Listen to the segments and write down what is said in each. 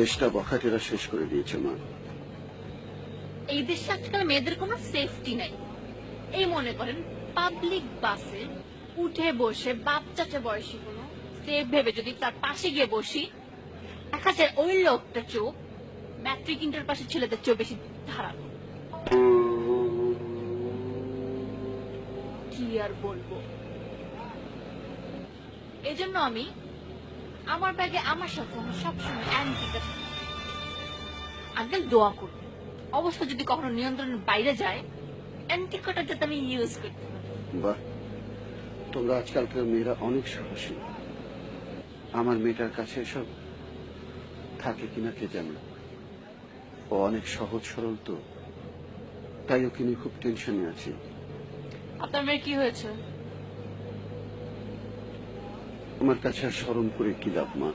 দেশটা বখাটেরা শেষ করে দিয়েছে, মা। এই দেশে আজকাল মেয়েদের কোনো সেফটি নাই। এই মনে করেন পাবলিক বাসে উঠে বসে বাপ চাচা বয়সী কোনো সেফ ভেবে যদি তার পাশে গিয়ে বসি, দেখা যায় ওই লোকটা চোখ ম্যাট্রিক ইন্টার পাশে ছেলেদের চোখ বেশি ধারালো। কি আর বলব? এজন্য আমি আমার ব্যাগে আমার সাথে সবসময় অ্যান্টিটা থাকে। আঙ্কেল দোয়া করুন অবস্থা যদি কখনো নিয়ন্ত্রণের বাইরে যায় অ্যান্টিকোটা যাতে আমি ইউজ করতে। বাহ। তোমরা আজকালকার মেয়েরা অনেক সাহসী। আমার মেয়েটার কাছে সব থাকে কিনা কে জানে? ও অনেক সহজ সরল তো। তাই ওকে নিয়ে খুব টেনশনে আছি। আপনার মেয়ের কি হয়েছে? আমার কাছে আর স্মরণ করে কি লাভ মা?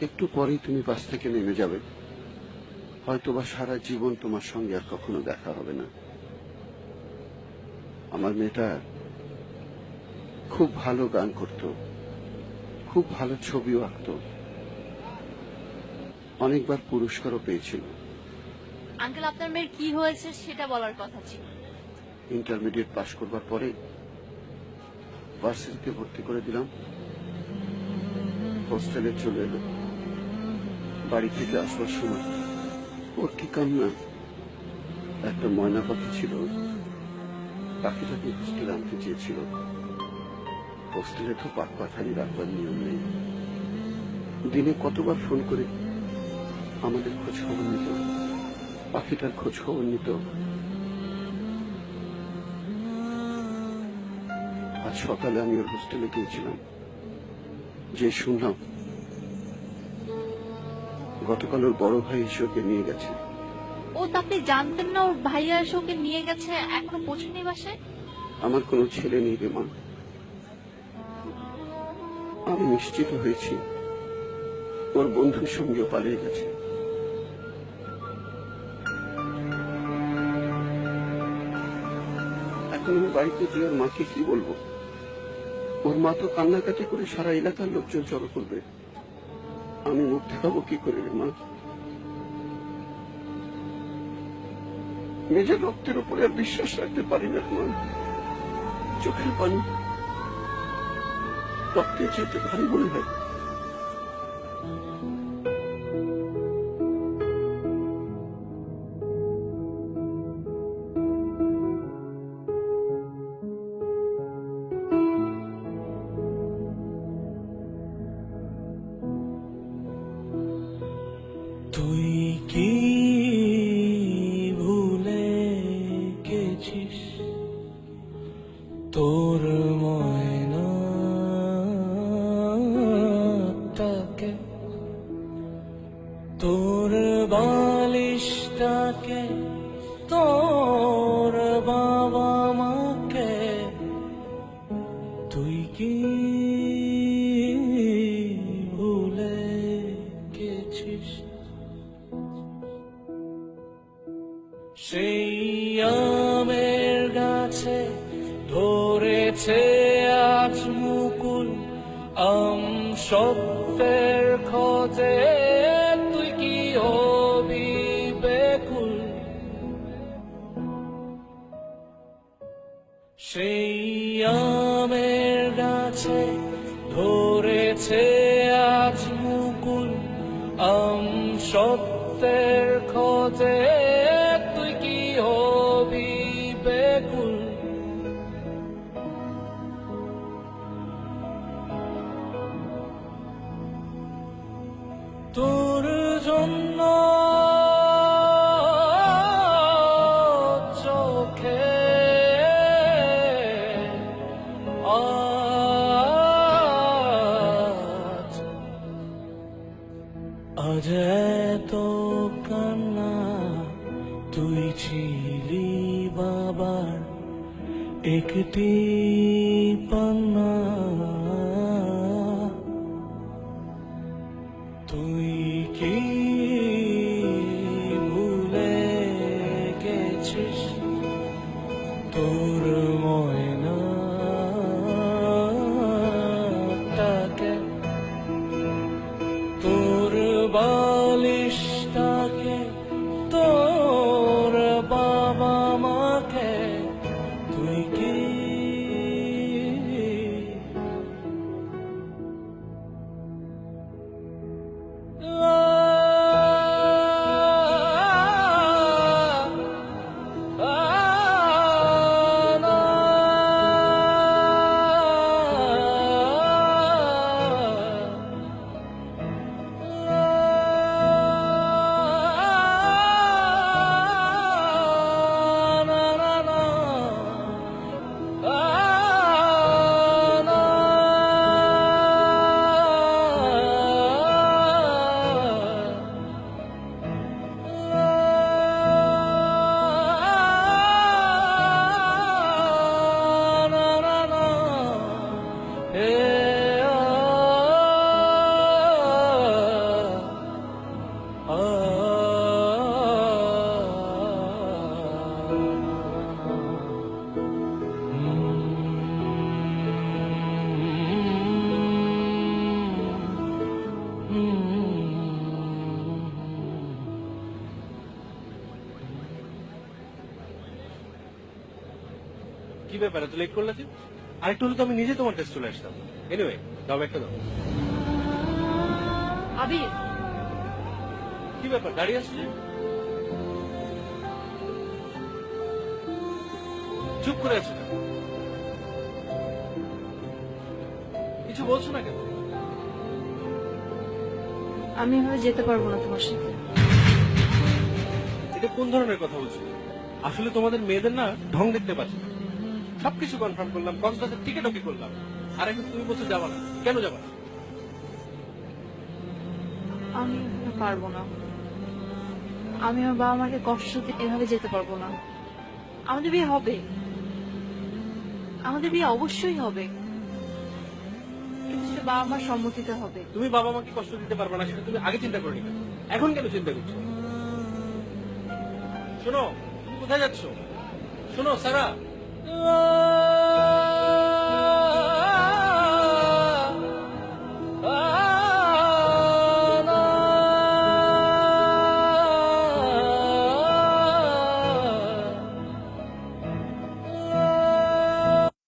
একটু পরেই তুমি বাস থেকে নেমে যাবে। হয়তোবা সারা জীবন তোমার সঙ্গে আর কখনো দেখা হবে না। আমার মেয়েটা খুব ভালো গান করত খুব ভালো ছবিও আঁকত। অনেকবার পুরস্কারও পেয়েছিল। আঙ্কেল আপনার মেয়ের কি হয়েছে সেটা বলার কথা ছিল। ইন্টারমিডিয়েট পাশ করবার পরে ভার্সিটিতে ভর্তি করে দিলাম। হোস্টেলে চলে এলো। বাড়ি থেকে আসবার সময় ওর কি কান্না? একটা ময়না পাখি ছিল। পাখিটাকে হোস্টেলে আনতে চেয়েছিল। হোস্টেলে তো পাক পাখালি রাখবার নিয়ম নেই। দিনে কতবার ফোন করে আমাদের খোঁজ খবর নিত। পাখিটার খোঁজ খবর নিত। আজ সকালে আমি ওর হোস্টেলে গিয়েছিলাম। যে শুনলাম গতকাল ওর বড় ভাই ওকে নিয়ে গেছে। ও তো আপনি জানতেন না ওর ভাইয়া এসে ওকে নিয়ে গেছে এখনও পৌঁছানি বাসায়? আমার কোনো ছেলে নেই রে মা। আমি নিশ্চিত হয়েছি ওর বন্ধুর সঙ্গেও পালিয়ে গেছে। এখন আমি বাড়িতে গিয়ে ওর মাকে কি বলব? ওর মা তো কান্নাকাটি করে সারা এলাকার লোকজন জড়ো করবে। আমি মুখ দেখাবো কি করে মা? নিজের রক্তের উপরে আর বিশ্বাস রাখতে পারি না মা। চোখের পানি। রক্তের যেতে ভারী মনে হয়। তুই কি ভুলে গেছিস? তোর ময়না তাকে তোর বালিশটাকে তোর সেই আমের গাছে ধরেছে আজ মুকুল। আম সত্যের খোঁজে তুই কি হবি বেকুল সেই আমের গাছে ধরেছে আজ মুকুল। আম সত্যের খোঁজে তোর জন্য চোখে আজ। এত কান্না তুই ছিলি বাবার একটি পান্না তুই কি ভুলে গেছিস? তোর ময়না তাকে তোর বা কি ব্যাপার এত লেট করলে যে আরেকটু হলে তো আমি নিজে তোমার টেস্ট চলে আসতাম। এনিওয়ে দাও একটা দাও। আবির। কি ব্যাপার দাঁড়িয়ে আসছে চুপ করে আছো কিছু বলছো না কেন? আমি এভাবে যেতে পারব না তোমার সাথে। এটা কোন ধরনের কথা বলছো? আসলে তোমাদের মেয়েদের না ঢং দেখতে পাচ্ছি না। সবকিছু কনফার্ম করলাম কক্সবাজার টিকিট ওকে করলাম। আর এখন তুমি বলছো যাবা না। কেন যাবা না? আমি পারব না। আমি আমার বাবা মাকে কষ্ট দিয়ে এভাবে যেতে পারব না। আমাদের বিয়ে হবে। আমাদের বিয়ে অবশ্যই হবে। কিন্তু সেটা বাবা মার সম্মতিতে হবে। তুমি বাবা মাকে কষ্ট দিতে পারবে না সেটা তুমি আগে চিন্তা করে নিবে। এখন কেন চিন্তা করছ? শোনো তুমি কোথায় যাচ্ছ? শোনো সারা Oh.